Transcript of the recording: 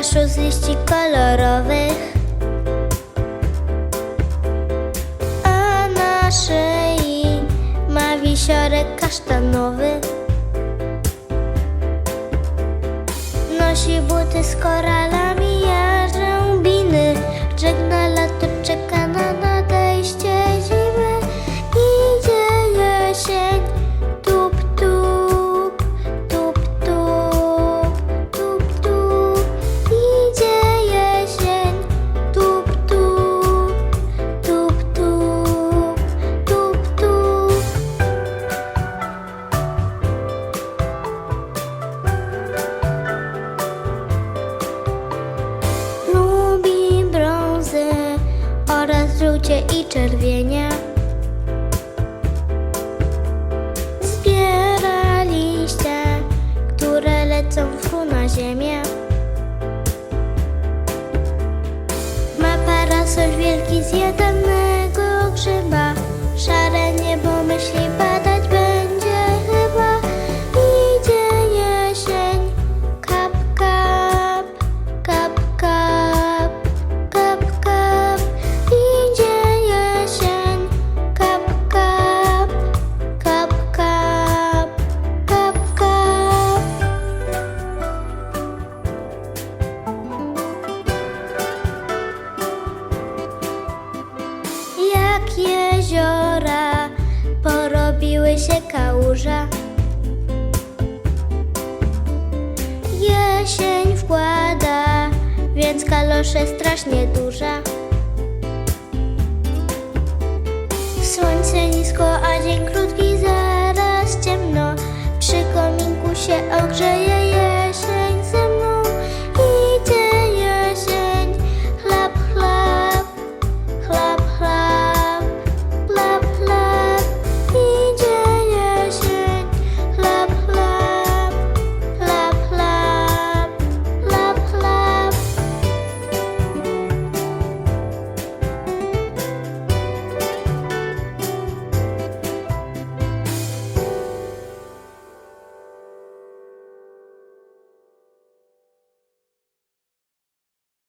paszu z liści kolorowych. A na szyi ma wisiorek kasztanowy. Nosi buty z koralami, jarzębiny. Żegna żółcie i czerwienie. Jeziora porobiły się kałuże. Jesień wkłada, więc kalosze strasznie duże. Słońce nisko, a dzień krótki, zaraz ciemno. Przy kominku się ogrzeje